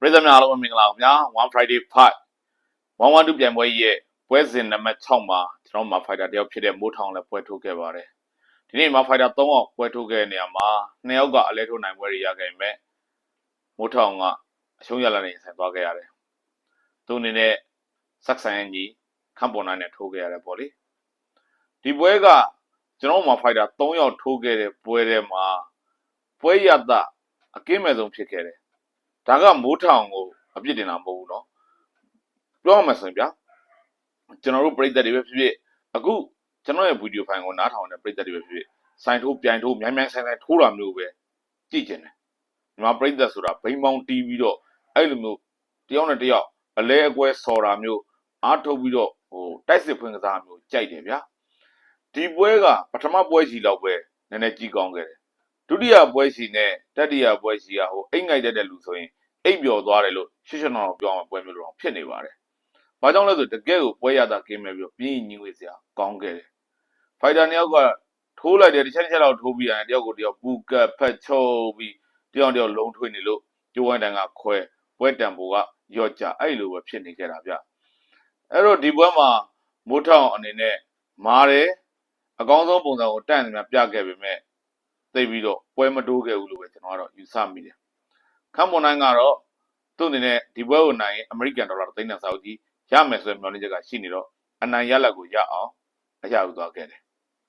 ပရိသတ်များအားလုံးပဲမင်္ဂလာပါခင်ဗျာ One Friday Fight 112ပြိုင်ပွဲကြီးရဲ့ပွဲစဉ်နံပါတ်6မှာကျွန်တော်မှာ fighter တယောက်ဖြစ်တဲ့မိုးထောင်လည်းပွဲထိုးခဲ့ပါတယ်ဒီနေ့မှာ fighter 3ယောက်ပွဲထိုးခဲ့တဲ့နေရာမှာ2ယောက်ကအလဲထိုးနိုင်ပွဲတွေရခဲ့ပေမဲ့မိုးထောင်ကအရှုံးရလာနေဆိုင်သွားခဲ့ရတယ်သူအနေနဲ့ဆက်ဆန်ရင်ကြီးခန့်ပေါ်နိုင်နဲ့ထိုးခဲ့ရတယ်ပေါ့လေဒီပွဲကကျွန်တော်မှာ fighter 3ယောက်ထိုးခဲ့တဲ့ပွဲထဲမှာပွဲရတာအကင်းမဲ့ဆုံးဖြစ်ခဲ့တယ် ဒါကမိုးထောင်ကိုအပြစ်တင်တာမဟုတ်ဘူးเนาะပြောရမှာဆိုရင်ဗျာကျွန်တော်တို့ပြည်သက်တွေပဲဖြစ်ဖြစ်အခုကျွန်တော်ရဲ့ဗီဒီယိုဖိုင်ကိုနားထောင်တဲ့ပြည်သက်တွေပဲဖြစ်ဖြစ်စိုင်ထိုးပြိုင်ထိုးမြိုင်မြိုင်ဆိုင်ဆိုင်ထိုးတာမျိုးပဲကြည့်ကျင်တယ်ဒီမှာပြည်သက်ဆိုတာဘိန်းပေါင်းတီးပြီးတော့အဲ့လိုမျိုးတယောက်နဲ့တယောက်အလဲအကွဲဆော်တာမျိုးအားထုတ်ပြီးတော့ဟိုတိုက်စစ်ဖွင့်ကစားမျိုးကြိုက်တယ်ဗျာဒီပွဲကပထမပွဲစီလောက်ပဲနည်းနည်းကြည့်ကောင်းခဲ့တယ် ဒုတိယပွဲစီနဲ့တတိယပွဲစီကဟိုအိတ်ငိုက်တတ်တဲ့လူဆိုရင်အိပ်ပျော်သွားတယ်လို့ရှစ်ရှစ်နောင်ပြောအောင်ပွဲမျိုးလို့ဖြစ်နေပါတယ်။ဘာကြောင့်လဲဆိုတကယ်ကိုပွဲရတာကင်းမဲ့ပြီးပြင်းညင်ဝေးစရာကောင်းခဲ့တယ်။ဖိုက်တာနှစ်ယောက်ကထိုးလိုက်တယ်တစ်ချက်တစ်ချက်တော့ထိုးပြီးရတယ်တယောက်ကိုတယောက်ပူကတ်ဖက်ချုပ်ပြီးတယောက်တယောက်လုံးထွေးနေလို့ကျိုးဝိုင်းတန်ကခွဲပွဲတံပိုကရော့ကြအဲ့လိုပဲဖြစ်နေခဲ့တာဗျ။အဲ့တော့ဒီပွဲမှာမိုးထောင်အနေနဲ့မားတယ်အကောင်းဆုံးပုံစံကိုတန့်နေများပြခဲ့ပေမဲ့ သိပြီးတော့ပွဲမတိုးခဲ့ဘူးလို့ပဲကျွန်တော်ကတော့ယူဆမိတယ်ခမ်မွန်နိုင်ကတော့သူ့အနေနဲ့ဒီပွဲကိုနိုင်ရင်အမေရိကန်ဒေါ်လာသိန်းနဲ့စာအုပ်ကြီးရမယ်ဆိုတဲ့မျှော်လင့်ချက်ကရှိနေတော့အနိုင်ရလက်ကိုရအောင်အရယူသွားခဲ့တယ်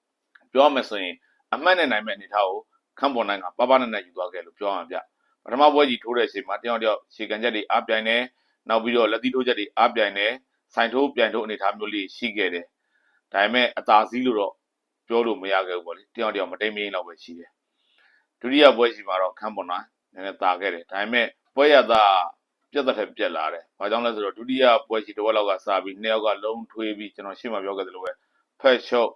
။ပြောရမယ်ဆိုရင်အမှတ်နဲ့နိုင်မဲ့အနေထားကိုခမ်မွန်နိုင်ကပပနဲ့နဲ့ယူသွားခဲ့လို့ပြောရမှာဗျ။ပထမပွဲကြီးထိုးတဲ့အချိန်မှာတယောက်တယောက်ရှေကန်ချက်တွေအားပြိုင်နေနောက်ပြီးတော့လက်သီးထိုးချက်တွေအားပြိုင်နေဆိုင်ထိုးပြိုင်ထိုးအနေထားမျိုးလေးရှိခဲ့တယ်။ဒါပေမဲ့အသာစီးလို့တော့ပြောလို့မရခဲ့ဘူးပေါ့လေ။တယောက်တယောက်မတိမ်မင်းလောက်ပဲရှိတယ်။ ဒုတိယပွဲစီမှာတော့ခမ်မွန်နိုင်နည်းနည်းတာခဲ့တယ်ဒါပေမဲ့ပွဲရတာပြတ်သက်ထက်ပြက်လာတယ်ဘာကြောင့်လဲဆိုတော့ဒုတိယပွဲရှိတစ်ဝက်လောက်ကစပြီးနှစ်ယောက်ကလုံးထွေးပြီးကျွန်တော်ရှေ့မှာပြောခဲ့သလိုပဲဖက်ရှုပ်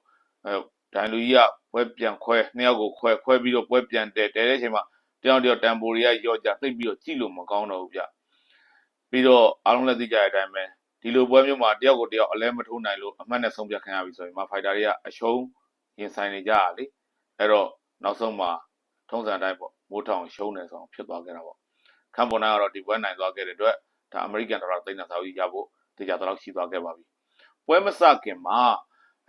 အဲဒိုင်လူကြီးကပွဲပြန်ခွဲနှစ်ယောက်ကိုခွဲခွဲပြီးတော့ပွဲပြန်တဲတဲတဲ့အချိန်မှာတယောက်တယောက်တန်ပိုရီကရော့ကြသိပ်ပြီးတော့ကြည့်လို့မကောင်းတော့ဘူးဗျပြီးတော့အားလုံးလည်းသိကြတဲ့အတိုင်းပဲဒီလိုပွဲမျိုးမှာတယောက်ကိုတယောက်အလဲမထိုးနိုင်လို့အမှတ်နဲ့ဆုံးဖြတ်ခံရပြီဆိုရင်မဖိုက်တာတွေကအရှုံးရင်ဆိုင်နေကြရလေအဲ့တော့နောက်ဆုံးမှာ ထုံးစံတိုင်းပေါ့မိုးထောင်ရှုံးနေဆောင်ဖြစ်သွားခဲ့တာပေါ့ခမ်ပေါ်နိုင်ကတော့ဒီပွဲနိုင်သွားခဲ့တဲ့အတွက်ဒါအမေရိကန်ဒေါ်လာသိန်းနဲ့စာအုပ်ကြီးရဖို့တေချာတော့ရှိသွားခဲ့ပါပြီပွဲမစခင်မှာ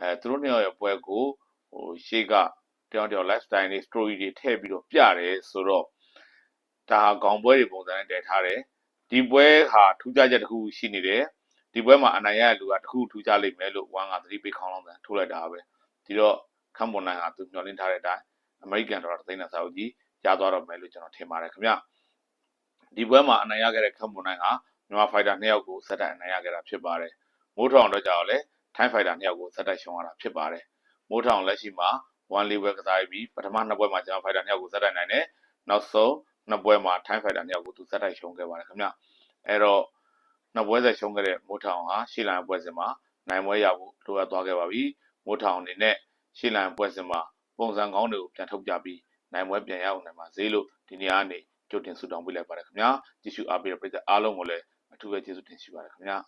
အဲသူတို့နှစ်ယောက်ရဲ့ပွဲကိုဟိုရှေ့ကတယောက်တယောက် lifestyle တွေ story တွေထည့်ပြီးတော့ပြတယ်ဆိုတော့ဒါဟာခေါင်းပွဲတွေပုံစံနဲ့တည်ထားတယ်ဒီပွဲဟာထူးခြားချက်တစ်ခုရှိနေတယ်ဒီပွဲမှာအနိုင်ရတဲ့လူကတစ်ခုထူးခြားလိမ့်မယ်လို့ဝမ်ကသတိပေးခေါင်းလောင်းတယ်ထိုးလိုက်တာပဲဒီတော့ခမ်ပေါ်နိုင်ကသူမျှော်လင့်ထားတဲ့အတိုင်း အမေရိကန်ဒေါ်လာသိန်းနဲ့စာအုပ်ကြီးရသွားတော့မယ်လို့ကျွန်တော်ထင်ပါတယ်ခင်ဗျဒီပွဲမှာအနိုင်ရခဲ့တဲ့ခမ်မွန်နိုင်ကမြန်မာဖိုက်တာနှစ်ယောက်ကိုစက်တိုက်အနိုင်ရခဲ့တာဖြစ်ပါတယ်မိုးထောင်တော့ကြောက်လဲထိုင်းဖိုက်တာနှစ်ယောက်ကိုစက်တိုက်ရှုံးရတာဖြစ်ပါတယ်မိုးထောင်လက်ရှိမှာ1 level ကစားပြီးပထမနှစ်ပွဲမှာကျွန်တော်ဖိုက်တာနှစ်ယောက်ကိုစက်တိုက်နိုင်တယ်နောက်ဆုံးနှစ်ပွဲမှာထိုင်းဖိုက်တာနှစ်ယောက်ကိုသူစက်တိုက်ရှုံးခဲ့ပါတယ်ခင်ဗျအဲ့တော့နှစ်ပွဲဆက်ရှုံးခဲ့တဲ့မိုးထောင်ဟာရှီလန်ပွဲစဉ်မှာနိုင်ပွဲရဖို့လိုအပ်သွားခဲ့ပါပြီမိုးထောင်အနေနဲ့ရှီလန်ပွဲစဉ်မှာ ပုံစံကောင်းတွေကိုပြန်ထုတ်ပြပြီးနိုင်ပွဲပြန်ရအောင်နိုင်ပါစေလို့ဒီနေ့ကနေကြိုတင်ဆုတောင်းပေးလိုက်ပါတယ်ခင်ဗျာကြည့်ရှုအားပေးတဲ့ပရိသတ်အားလုံးကိုလည်းအထူးပဲကျေးဇူးတင်ရှိပါတယ်ခင်ဗျာ